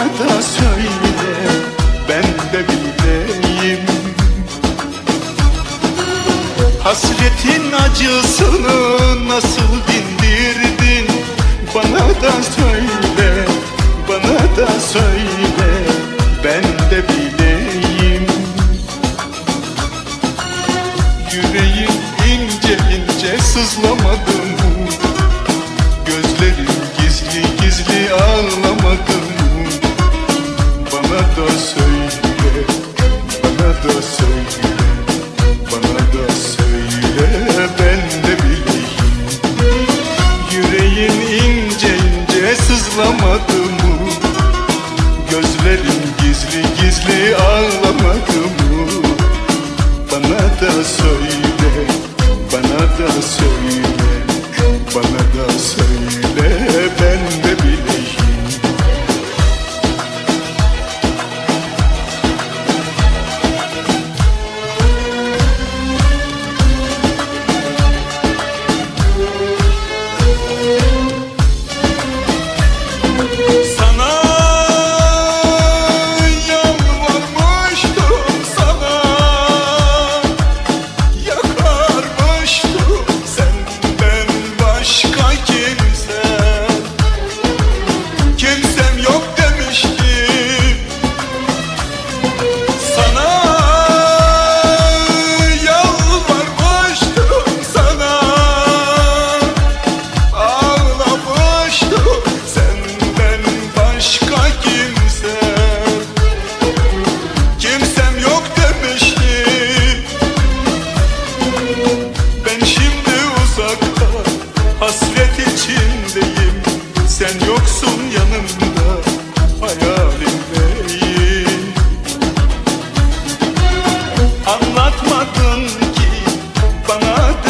bana da söyle Ben de bileyim Hasretin acısını nasıl dindirdin? Bana da söyle, bana da söyle Ben de bileyim. Yüreğim ince ince sızlamadım Gözlerim gizli gizli ağlamadım da söyle, bana da söyle Bana da söyle ben de bileyim. Yüreğin ince sızlamadı mı? Gözlerim gizli gizli ağlamadı mı